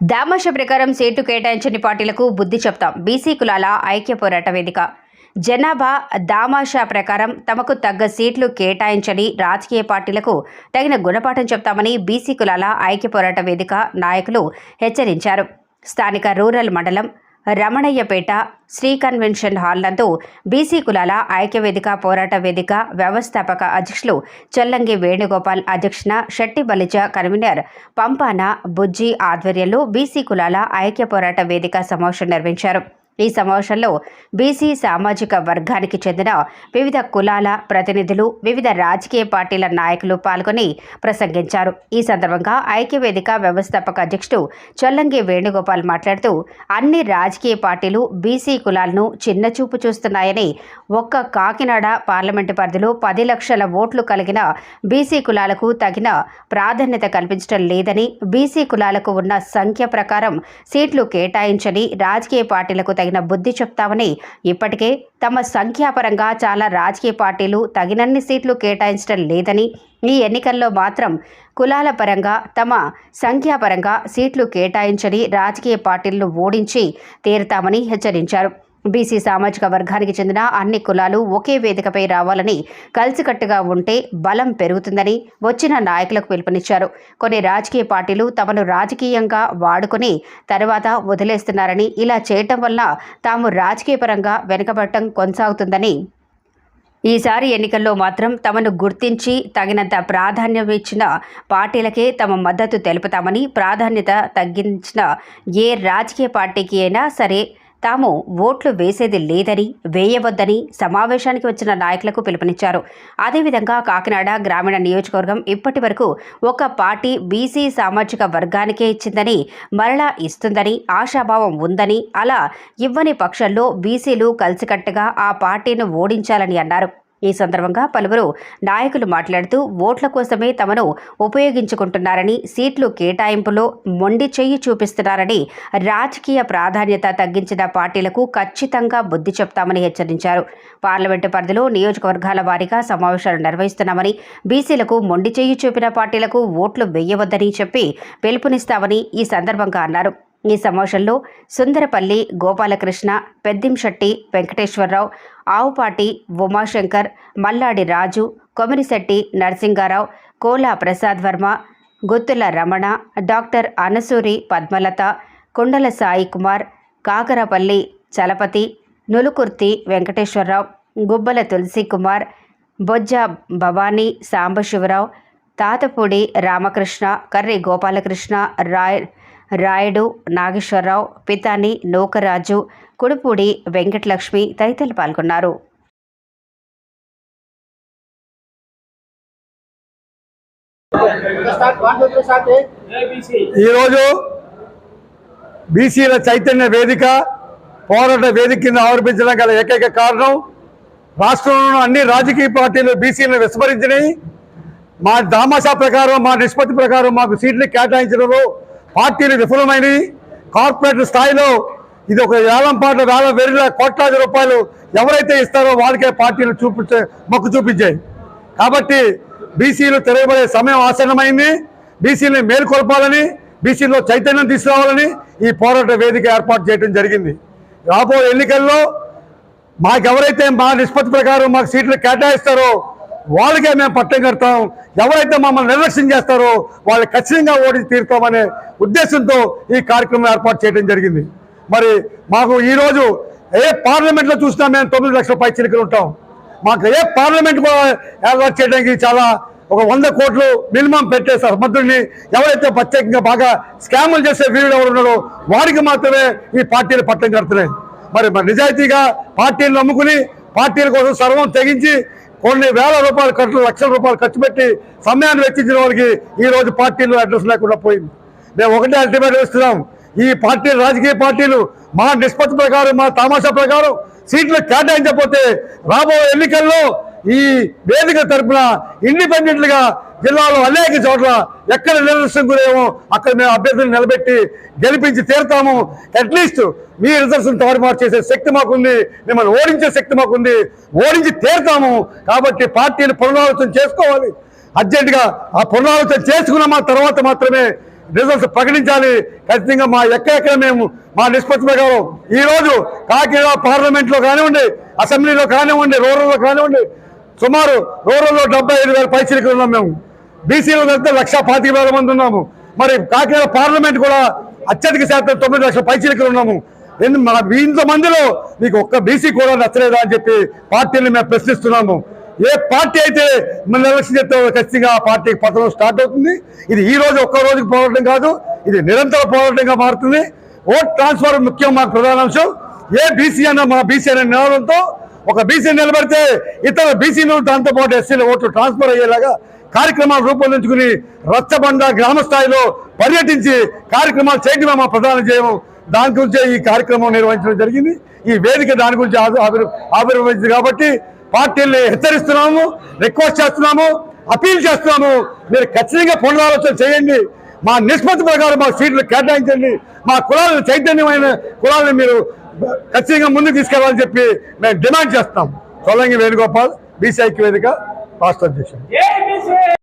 దామాష ప్రకారం సీటు కేటాయించని పార్టీలకు బుద్ధి చెప్తాం. బీసీ కులాల ఐక్య పోరాట వేదిక. జనాభా దామాషా ప్రకారం తమకు తగ్గ సీట్లు కేటాయించని రాజకీయ పార్టీలకు తగిన గుణపాఠం చెప్తామని బీసీ కులాల ఐక్య పోరాట వేదిక నాయకులు హెచ్చరించారు. స్థానిక రూరల్ మండలం రమణయ్యపేట శ్రీ కన్వెన్షన్ హాల్ నందు బీసీ కులాల ఐక్యవేదిక పోరాట వేదిక వ్యవస్థాపక అధ్యక్షులు చొల్లంగి వేణుగోపాల్ అధ్యక్షన షట్టి బలిజ కన్వీనర్ పంపాన బుజ్జి ఆధ్వర్యంలో బీసీ కులాల ఐక్య పోరాట వేదిక సమావేశం నిర్వహించారు. ఈ సమావేశంలో బీసీ సామాజిక వర్గానికి చెందిన వివిధ కులాల ప్రతినిధులు వివిధ రాజకీయ పార్టీల నాయకులు పాల్గొని ప్రసంగించారు. ఈ సందర్భంగా ఐక్యవేదిక వ్యవస్థాపక అధ్యక్షుడు చొల్లంగి వేణుగోపాల్ మాట్లాడుతూ అన్ని రాజకీయ పార్టీలు బీసీ కులాలను చిన్నచూపు చూస్తున్నాయని ఒక్క కాకినాడ పార్లమెంటు పరిధిలో పది లక్షల ఓట్లు కలిగిన బీసీ కులాలకు తగిన ప్రాధాన్యత కల్పించడం లేదని బీసీ కులాలకు ఉన్న సంఖ్య ప్రకారం సీట్లు కేటాయించని రాజకీయ పార్టీలకు తగిన తగిన బుద్ధి చెప్తామని ఇప్పటికే తమ సంఖ్యాపరంగా చాలా రాజకీయ పార్టీలు తగినన్ని సీట్లు కేటాయించడం లేదని ఈ ఎన్నికల్లో మాత్రం కులాల పరంగా తమ సంఖ్యాపరంగా సీట్లు కేటాయించని రాజకీయ పార్టీలను ఓడించి తీరుతామని హెచ్చరించారు. బీసీ సామాజిక వర్గానికి చెందిన అన్ని కులాలు ఒకే వేదికపై రావాలని కలిసికట్టుగా ఉంటే బలం పెరుగుతుందని వచ్చిన నాయకులకు పిలుపునిచ్చారు. కొన్ని రాజకీయ పార్టీలు తమను రాజకీయంగా వాడుకొని తర్వాత వదిలేస్తున్నారని ఇలా చేయటం వల్ల తాము రాజకీయపరంగా వెనుకబడటం కొనసాగుతుందని ఈసారి ఎన్నికల్లో మాత్రం తమను గుర్తించి తగినంత ప్రాధాన్యం ఇచ్చిన పార్టీలకే తమ మద్దతు తెలుపుతామని ప్రాధాన్యత తగ్గించిన ఏ రాజకీయ పార్టీకి అయినా సరే తాము ఓట్లు వేసేది లేదని వేయవద్దని సమావేశానికి వచ్చిన నాయకులకు పిలుపునిచ్చారు. అదేవిధంగా కాకినాడ గ్రామీణ నియోజకవర్గం ఇప్పటి వరకు ఒక పార్టీ బీసీ సామాజిక వర్గానికే ఇచ్చిందని మరలా ఇస్తుందని ఆశాభావం ఉందని అలా ఇవ్వని పక్షంలో బీసీలు కలిసికట్టుగా ఆ పార్టీని ఓడించాలని అన్నారు. ఈ సందర్భంగా పలువురు నాయకులు మాట్లాడుతూ ఓట్ల కోసమే తమను ఉపయోగించుకుంటున్నారని సీట్లు కేటాయింపులో మొండి చెయ్యి చూపిస్తున్నారని రాజకీయ ప్రాధాన్యత తగ్గించిన పార్టీలకు ఖచ్చితంగా బుద్ధి చెప్తామని హెచ్చరించారు. పార్లమెంటు పరిధిలో నియోజకవర్గాల వారీగా సమావేశాలు నిర్వహిస్తున్నామని బీసీలకు మొండి చెయ్యి చూపిన పార్టీలకు ఓట్లు వేయవద్దని చెప్పి పిలుపునిస్తామని ఈ సందర్భంగా అన్నారు. ఈ సమావేశంలో సుందరపల్లి గోపాలకృష్ణ పెద్దింశెట్టి వెంకటేశ్వరరావు ఆవుపాటి ఉమాశంకర్ మల్లాడి రాజు కొమిరిశెట్టి నరసింగారావు కోలా ప్రసాద్ వర్మ గుత్తుల రమణ డాక్టర్ అనసూరి పద్మలత కుండల సాయి కుమార్ కాకరపల్లి చలపతి నులుకుర్తి వెంకటేశ్వరరావు గుబ్బల తులసి కుమార్ బొజ్జ భవానీ సాంబశివరావు తాతపూడి రామకృష్ణ కర్రి గోపాలకృష్ణ రాయ్ రాయుడు నాగేశ్వరరావు పితాని నూకరాజు కుడుపూడి వెంకటలక్ష్మి తదితరులు పాల్గొన్నారు. ఈరోజు బీసీల చైతన్య వేదిక పోరాట వేదిక కింద ఆరోపించడం గల ఏకైక కారణం రాష్ట్రంలో అన్ని రాజకీయ పార్టీలు బీసీలను విస్మరించినాయి మా దామాషా ప్రకారం మా నిష్పత్తి ప్రకారం మాకు సీట్లు కేటాయించడంలో పార్టీలు విఫలమైనవి. కార్పొరేట్ స్థాయిలో ఇది ఒక వేలం పాట వేల వేల కోట్లాది రూపాయలు ఎవరైతే ఇస్తారో వాళ్ళకే పార్టీలు చూపించే మొక్కు చూపించాయి కాబట్టి బీసీలు తిరగబడే సమయం ఆసన్నమైంది. బీసీని మేల్కొల్పాలని బీసీలో చైతన్యం తీసుకురావాలని ఈ పోరాట వేదిక ఏర్పాటు చేయడం జరిగింది. రాబోయే ఎన్నికల్లో మాకెవరైతే మా నిష్పత్తి ప్రకారం మాకు సీట్లు కేటాయిస్తారో వాళ్ళకే మేము పట్టం కడతాం. ఎవరైతే మమ్మల్ని నిర్లక్ష్యం చేస్తారో వాళ్ళు ఖచ్చితంగా ఓడించి తీరుతామనే ఉద్దేశంతో ఈ కార్యక్రమం ఏర్పాటు చేయడం జరిగింది. మరి మాకు ఈరోజు ఏ పార్లమెంట్లో చూసినా మేము తొమ్మిది లక్షల పై చిలుకలు ఉంటాం. మాకు ఏ పార్లమెంట్ కూడా ఏర్పాటు చేయడానికి చాలా ఒక వంద కోట్లు మినిమం పెట్టే సమర్థుడిని ఎవరైతే ప్రత్యేకంగా బాగా స్కాములు చేసే వీరుడు ఎవరు ఉన్నాడో వారికి మాత్రమే ఈ పార్టీలు పట్టం కడుతున్నాయి. మరి మరి నిజాయితీగా పార్టీలు నమ్ముకుని పార్టీల కోసం సర్వం తెగించి కొన్ని వేల రూపాయలు ఖర్చు లక్షల రూపాయలు ఖర్చు పెట్టి సమయాన్ని వెచ్చించిన వారికి ఈ రోజు పార్టీలు అడ్రస్ లేకుండా పోయింది. మేము ఒకటే అల్టిమేట్ ఇస్తున్నాం ఈ పార్టీలు రాజకీయ పార్టీలు మా నిష్పత్తి ప్రకారం మా తామాషా ప్రకారం సీట్లు కేటాయించకపోతే రాబోయే ఎన్నికల్లో ఈ వేదిక తరపున ఇండిపెండెంట్గా జిల్లాలో అనేక చోట్ల ఎక్కడ నిరసన గురేమో అక్కడ మేము అభ్యర్థులు నిలబెట్టి గెలిపించి తీరుతాము. అట్లీస్ట్ మీ రిజర్వేషన్ తారుమారు చేసే శక్తి మాకుంది. మిమ్మల్ని ఓడించే శక్తి మాకుంది. ఓడించి తీరుతాము. కాబట్టి పార్టీని పునరాలోచన చేసుకోవాలి. అర్జెంటుగా ఆ పునరాలోచన చేసుకున్న మా తర్వాత మాత్రమే రిజల్ట్స్ ప్రకటించాలి. ఖచ్చితంగా మా ఎక్కడెక్కడ మేము మా నిష్పత్తి ప్రకారం ఈ రోజు కాకినాడ పార్లమెంట్లో కానివ్వండి అసెంబ్లీలో కానివ్వండి రూరల్లో కానివ్వండి సుమారు రూరల్లో డెబ్బై ఐదు వేల పైసలు ఉన్నాం మేము. బీసీలో వెళ్తే లక్ష పాతిక వేల మంది ఉన్నాము. మరి కాకినాడ పార్లమెంట్ కూడా అత్యధిక శాతం తొమ్మిది లక్షల పైచీలకులు ఉన్నాము. ఎన్ని మన ఇంత మందిలో మీకు ఒక్క బీసీ కూడా నచ్చలేదా అని చెప్పి పార్టీని మేము ప్రశ్నిస్తున్నాము. ఏ పార్టీ అయితే మన ఎలక్షన్ చేస్తే ఖచ్చితంగా ఆ పార్టీకి పతనం స్టార్ట్ అవుతుంది. ఇది ఈ రోజు ఒక్క రోజుకి పోరాటం కాదు ఇది నిరంతర పోరాటంగా మారుతుంది. ఓట్ ట్రాన్స్ఫర్ ముఖ్యం మాకు ప్రధాన అంశం. ఏ బీసీ అన్న మా బీసీ అనే నిలవడంతో ఒక బీసీ నిలబడితే ఇతర బీసీలు దాంతో పాటు ఎస్సీల ఓట్లు ట్రాన్స్ఫర్ అయ్యేలాగా కార్యక్రమాలు రూపొందించుకుని రచ్చబండ గ్రామ స్థాయిలో పర్యటించి కార్యక్రమాలు చేయడమే మా ప్రధాన జయం. దాని గురించే ఈ కార్యక్రమం నిర్వహించడం జరిగింది. ఈ వేదిక దాని గురించి ఆవిర్- ఆవిర్భవించింది కాబట్టి పార్టీల్ని హెచ్చరిస్తున్నాము రిక్వెస్ట్ చేస్తున్నాము అపీల్ చేస్తున్నాము. మీరు ఖచ్చితంగా పునరాలోచన చేయండి. మా నిష్పత్తి ప్రకారం మా సీట్లు కేటాయించండి. మా కులాలను చైతన్యమైన కులాలను మీరు ఖచ్చితంగా ముందుకు తీసుకెళ్ళాలని చెప్పి మేము డిమాండ్ చేస్తాం. సొలంగి వేణుగోపాల్ బీసీఐక్య వేదిక రాష్ట్ర అధ్యక్షుడు.